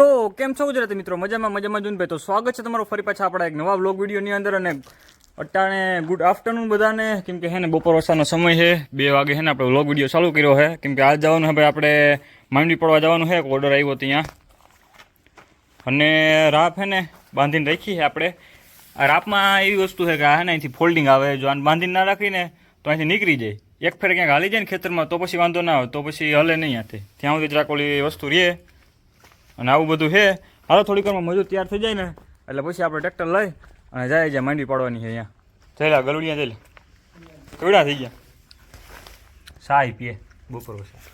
તો કેમ છો ગુજરાતી મિત્રો? મજામાં મજામાં જોઈને ભાઈ તો સ્વાગત છે તમારું ફરી પાછા આપણા એક નવા વ્લોગ વિડીયોની અંદર અને અટાણે ગુડ આફ્ટરનૂન બધાને. કેમ કે હે ને બપોર વરસાદનો સમય છે, બે વાગે છે ને આપણે વ્લોગ વીડિયો ચાલુ કર્યો છે કેમ કે આજ જવાનું છે ભાઈ આપણે માંડવી પડવા જવાનું છે એક ઓર્ડર આવ્યો ત્યાં. અને રાપ છે ને બાંધીને રાખી છે આપણે. આ રાપમાં એવી વસ્તુ છે કે આ છે ને અહીંથી ફોલ્ડિંગ આવે, જો આને બાંધીને ના રાખીને તો અહીંથી નીકળી જાય. એક ફેર ક્યાંક હાલી જાય ને ખેતરમાં તો પછી વાંધો ના આવે, તો પછી હલે નહીં ત્યાંથી ત્યાં સુધી જરાક ઓલી વસ્તુ રહે. અને આવું બધું છે. હાલો, થોડીક વારમાં મજૂર તૈયાર થઈ જાય ને, એટલે પછી આપણે ટ્રેક્ટર લઈ અને જાય જાય માંડી પાડવાની છે અહીંયા. થયેલા ગલુડિયા થયેલા કેવડા થઈ ગયા? સાય પીએ, બપોર વરસાદ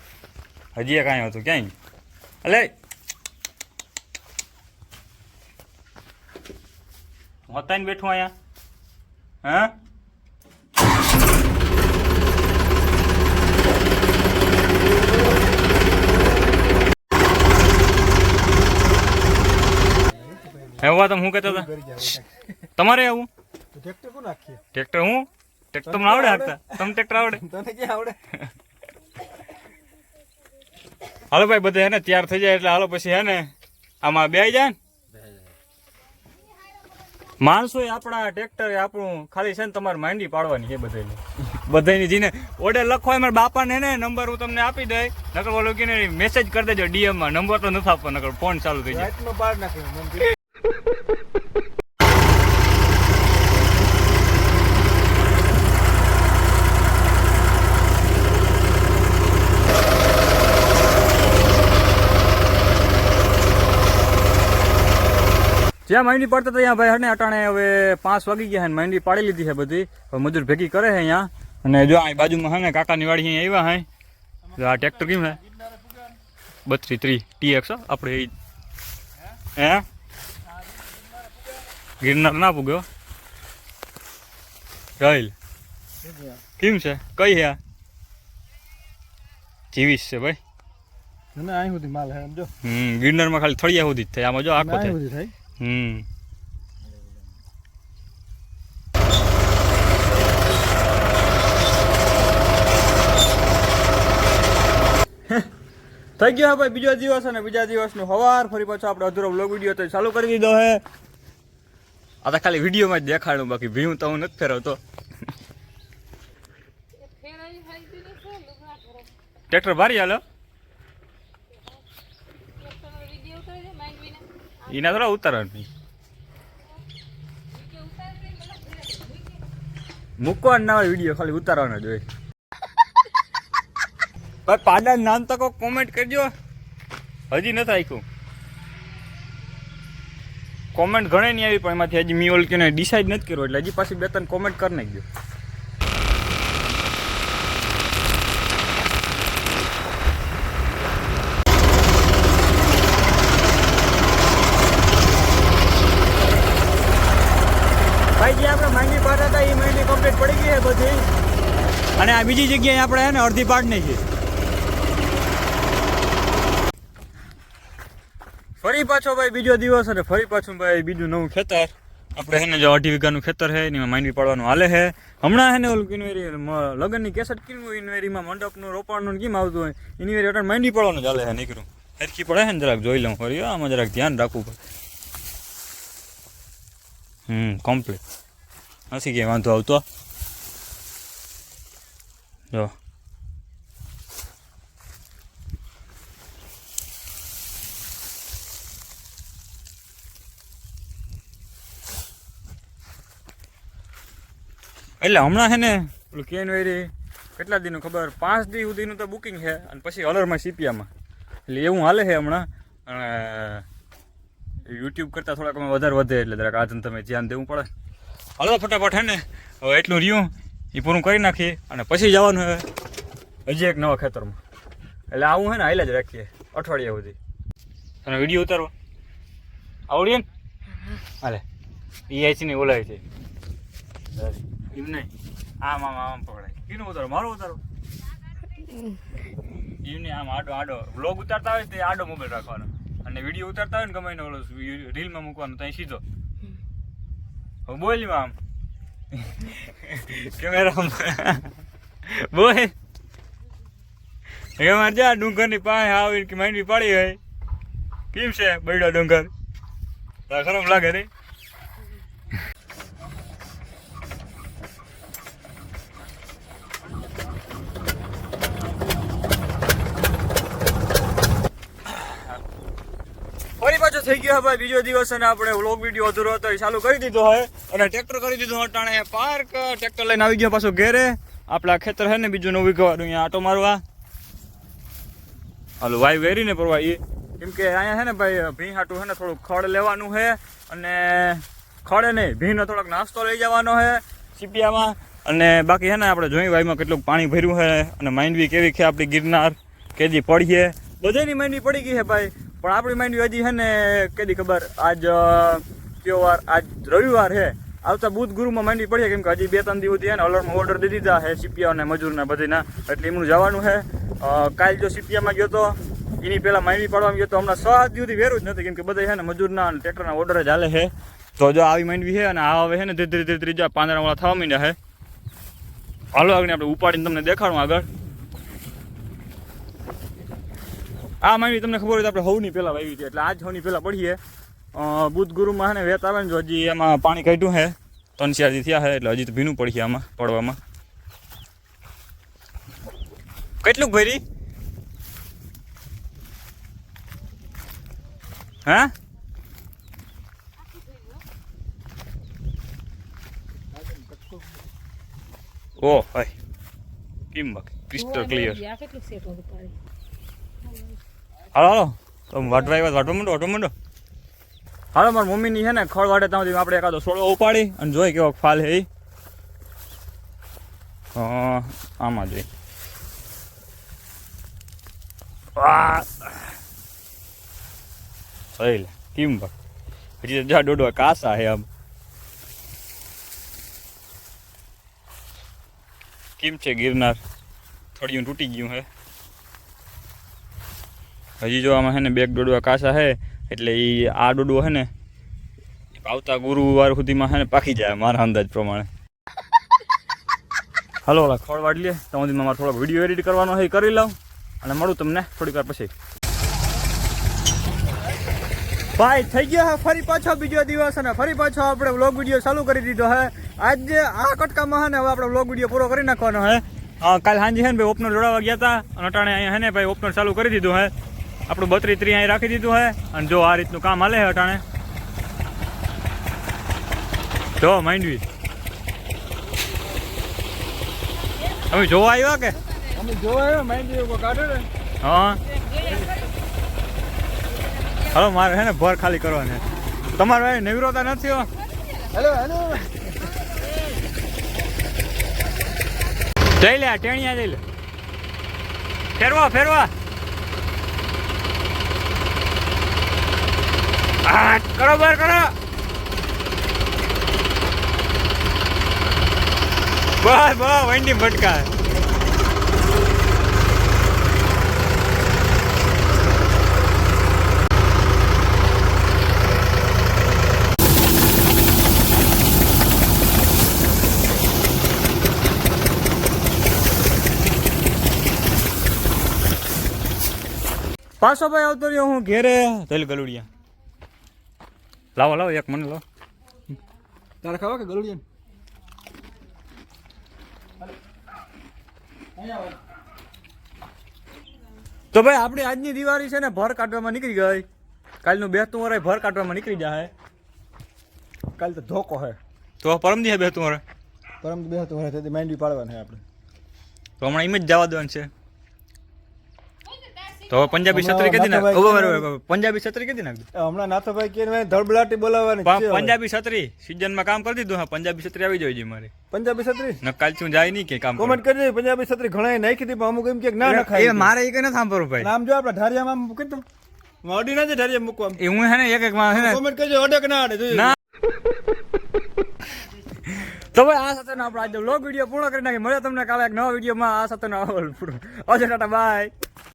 હજી કાંઈ હતું, ક્યાંય? અલે હોતા બેઠું અહીંયા. હા? એવા તમે શું કહેતા હતા તમારે આવું? ટ્રેક્ટર કોણ નાખીએ ટ્રેક્ટર હું? ટ્રેક્ટર તમને આવડે હાંકતા? તમને ટ્રેક્ટર આવડે? તને કે આવડે? હાલો ભાઈ બધા હેને તૈયાર થઈ જાય એટલે હાલો પછી હે ને આમાં બે જાય ને? માણસો આપણા ટ્રેક્ટર આપણું ખાલી છે ને તમારે માંડી પાડવાની છે બધાને બધાની જીને ઓર્ડર લખો મારા બાપાને ને નંબર હું તમને આપી દઈ. નકર ઓલો કે મેસેજ કરી દેજો ડીએમમાં. નંબર તો નથી આપવો નકર ફોન ચાલુ થઈ જાય. જ્યાં મહેંદી પડતા હતા ત્યાં ભાઈ હને અટાણે હવે પાંચ વાગી ગયા છે ને માંડી પાડી લીધી છે બધી. હવે મજૂર ભેગી કરે છે અહીંયા. અને જો અહીં બાજુમાં હે ને કાકાની વાડી અહીંયા આવ્યા હે. જો આ ટ્રેક્ટર કેમ હે? બત્રી ત્રી ટી એક્સ આપણે એ હે? ગિરનાર ના પૂગ્યો. રહેલ કેમ છે? કઈ હે આ? જીવીસ છે ભાઈ. મને અહીં સુધી માલ હે સમજો. હમ ગિરનારમાં ખાલી થળિયા સુધી જ થાય. આમાં જો આખો અહીં થાય. હમ. થઈ ગયો ભાઈ બીજો દિવસ અને બીજા દિવસનું હવાર. ફરી પાછો આપણે અધૂરો બ્લોગ વીડિયો તો ચાલુ કરી દીધો હે. આ તો ખાલી વિડીયોમાં જ દેખાડું બાકી ભીમ તો હું નથી ફેરવતો. ટ્રેક્ટર ભારી હાલો? એના થોડા ઉતારવાની. મૂકવા ના હોય વીડિયો ખાલી ઉતારવાનો જ હોય. ભાઈ પાડા નામ તો કોઈ કોમેન્ટ કરજો. હજી નથી આખ્યું કોમેન્ટ ઘણે નહીં આવી, પણ એમાંથી હજી મી ઓલ કે ડિસાઈડ નથી કર્યો એટલે હજી પાછી બે ત્રણ કોમેન્ટ કરી નાખજો. આપણે માંડી પાડ હતા, એ માંડી કમ્પ્લીટ પડી ગઈ છે બધી. અને આ બીજી જગ્યાએ આપણે છે ને અડધી પાઠ નહીં છે ફરી પાછો ભાઈ બીજો દિવસ અને ફરી પાછું ભાઈ બીજું નવું ખેતર. આપણે હેને જો અઢી વીઘાનું ખેતર છે એમાં માંડવી પાડવાનું હાલે છે. હમણાં હે ને ઓલું કિનવેરી લગ્નની કેસેટ કિનવું ઇનવેરીમાં મંડપનું, રોપાણનું કેમ આવતું હોય. ઇનવેરી અટાણ માંડવી પાડવાનું ચાલે છે નીકળું. હેરખી પડે છે ને જરાક જોઈ લઉં ફરી. આમાં જરાક ધ્યાન રાખવું પડે. હમ કમ્પ્લીટ નથી ક્યાંય વાંધો આવતો જો એટલે હમણાં છે ને પેલું કેન વેરી કેટલા દીનું ખબર પાંચ દી સુધીનું તો બુકિંગ છે અને પછી અલરમાં સીપિયામાં એટલે એવું હાલે છે હમણાં અને યુટ્યુબ કરતાં થોડાક અમે વધારે વધે એટલે જરાક આજન તમે ધ્યાન દેવું પડે હાલો ફટાફટ હે ને. હવે એટલું રહ્યું એ પૂરું કરી નાખીએ અને પછી જવાનું હવે હજી એક નવા ખેતરમાં. એટલે આવું હે ને હાઈલા જ રાખીએ, અઠવાડિયા સુધી. અને વીડિયો ઉતારવા આવડીએ ને? હાલે. એ આઈ ને ઓલાય છે. એમ નહીં આમ આમ આમ પકડાય. કીનું ઉતારો, મારો ઉતારો. એમ નહીં આમ આડો આડો બ્લોગ ઉતારતા હોય તે આડો મોબાઈલ રાખવાનો. અને વીડિયો ઉતારતા હોય ને ગમે એને ઓલો રીલમાં મૂકવાનો ત્યાં સીધો. બોલ આમ કેમેરા બોલ. એ મારે જા ડુંગરની પાસે આવીને કે માંડવી પાડી હોય. કેમ છે બૈડો ડુંગર? ખરાબ લાગે રે ફરી પાછો થઈ ગયો ભાઈ બીજો દિવસ અને આપણે વ્લોગ વીડિયો અધૂરો હતો એ ચાલુ કરી દીધો હોય અને ટ્રેક્ટર કરી દીધું અટાણે પાર્ક. ટ્રેક્ટર લઈને આવી ગયો પાછો ઘેરે. આપણા ખેતર છે ને બીજું નવું વિઘવાનું અહીંયા આટો મારવા. હાલો વાય વેરીને પરવા એ કેમ કે અહીંયા છે ને ભાઈ ભીં હાટું છે ને થોડુંક ખડ લેવાનું છે અને ખડે નહીં, ભીંનો થોડોક નાસ્તો લઈ જવાનો છે સીપિયામાં. અને બાકી છે ને આપણે જોઈ વાયમાં કેટલું પાણી ભર્યું છે અને માંડવી કેવી છે આપણી ગિરનાર, કેદી પડીએ બધાની માંડવી પડી ગઈ છે ભાઈ, પણ આપણી માંડવી હજી છે ને, કેદી ખબર, આજ કયો વાર આજ રવિવાર છે આવતા બુધ ગુરુમાં માંડવી પડીએ કેમ કે હજી બે ત્રણ દિવસ એને અલર્મ ઓર્ડર દીધી દીધા છે સીપિયાઓને મજૂરના બધીના. એટલે એમનું જવાનું છે કાલ જો સીપિયામાં ગયો તો, એની પહેલાં માંડવી પાડવામાં ગયો તો હમણાં છ સાત દિવસથી વેરું જ નથી કેમ કે બધા છે ને મજૂરના અને ટ્રેક્ટરના ઓર્ડર જ હાલે છે તો જો આવી માંડવી છે અને આ હવે છે ને ધીરે ધીરે ધીરે ત્રીજા પાંદડાવાળા થવા માંડ્યા છે હાલો આગળ આપણે ઉપાડીને તમને દેખાડું આગળ. આ માંડવી તમને ખબર હોય તો આપણે હવની પહેલાં વાવી હતી એટલે આજ હવની પહેલાં પડીએ. બુધ ગુરુમાં ને વેત આવે ને જો હજી એમાં પાણી કાઢ્યું છે. ત્રણ ચાર દી થયા છે એટલે હજી તો ભીનું પડી આમાં પડવામાં. કેટલું ભરી? હે? ઓ ભાઈ. કેમ બાકી? ક્રિસ્ટલ ક્લિયર હાલો હાલો. તો વાટવા આવ્યા વાટવા માંડો વાટવા માંડો? હાલો, મારી મમ્મીની છે ને ખળ વાટે ત્યાં સુધી આપણે એકાદો સોળો ઉપાડી અને જોઈ કેવો ફાલ હે. આમાં જોઈ. સહી લે કેમ હજી જા દોડવા કાસા હે આમ. કેમ છે ગિરનાર? થોડીયું તૂટી ગયું હે. હજી જો આમાં છે ને બેગ દોડવા કાસા છે એટલે એ આ ડોડો છે ને, આવતા ગુરુવાર સુધીમાં છે ને પાકી જાય મારા અંદાજ પ્રમાણે. હાલો, ઓલા ખોળ વાળી લે. તમારી મારે થોડો વીડિયો એડિટ કરવાનો છે કરી લઉં અને મળું તમને થોડીક વાર પછી. ભાઈ, થઈ ગયો હે, ફરી પાછો બીજો દિવસ અને ફરી પાછો આપણે વ્લોગ વીડિયો ચાલુ કરી દીધો હે. આજે આ કટકામાં હે ને હવે આપણે વ્લોગ વીડિયો પૂરો કરી નાખવાનો હે. કાલ સાંજે હે ને ભાઈ ઓપનર જોડાવા ગયા હતા અને અટાણે અહીંયા હે ને ભાઈ ઓપનર ચાલુ કરી દીધું હે. આપણું બત્રી ત્રી અહીં રાખી દીધું હે. અને જો આ રીતનું કામ હાલે હે અટાણે. જો માંડવી. અમે જોવા આવ્યા કે? અમે જોવા એવું કાઢે ને. હા. હાલો મારે હે ને ભર ખાલી કરવાની. તમારે ભાઈ નિવૃત્તા નથી હો. Hello hello. જઈ લે ટેણિયા જઈ લે. ફેરવા ફેરવા. કરો બાર કરો. બસ બસ, વંડી ભટકા પાછો ભાઈ આવતો રહ્યો હું ઘેરે તેલ ગલુડિયા. લાવો લાવો એક મને લાવો. તારે ખાવા કે ગલુડિયન તો ભાઈ આપણી આજની દિવાળી છે ને ભર કાઢવામાં નીકળી ગઈ. કાલનું બેસતું વરાય ભર કાઢવામાં નીકળી જાય. કાલ તો ધોકો હે. તો પરમ દી બેસતું વરાય? પરમ બે તો હે તે માઇન્ડ પાડવાનું હે આપણે. તો હમણાં એમ જ જવા દેવાનું છે. તો પંજાબી છત્રી કેદી. પંજાબી છત્રી કેદી નાખ. હમણાં નાથાભાઈ કે ધડબલાટી બોલાવવાની છે. પંજાબી છત્રી સિઝનમાં કામ કરી દીધું હા પંજાબી છત્રી આવી જોઈએ મારે. પંજાબી છત્રી? ન કાલ શું જાય નહીં કે કામ કોમેન્ટ કરી પંજાબી છત્રી ઘણા નાખી દીધી અમુક એમ કે ના નખાય એ મારે એ કઈ ના સાંભળવું ભાઈ. નામ જો આપણે ઢારિયામાં મૂકી દો મોડી ના છે ઢારિયા મૂકવા એ હું હે ને એક એક માં હે ને કોમેન્ટ કરજો અડક ના અડે જોઈએ ના. તો ભાઈ આ સાથે આપણે આજે વ્લોગ વીડિયો પૂર્ણ કરી નાખી મળ્યો તમને કાલે એક નવા વિડીયોમાં આ સાથે પૂરો. Ajay tata bye.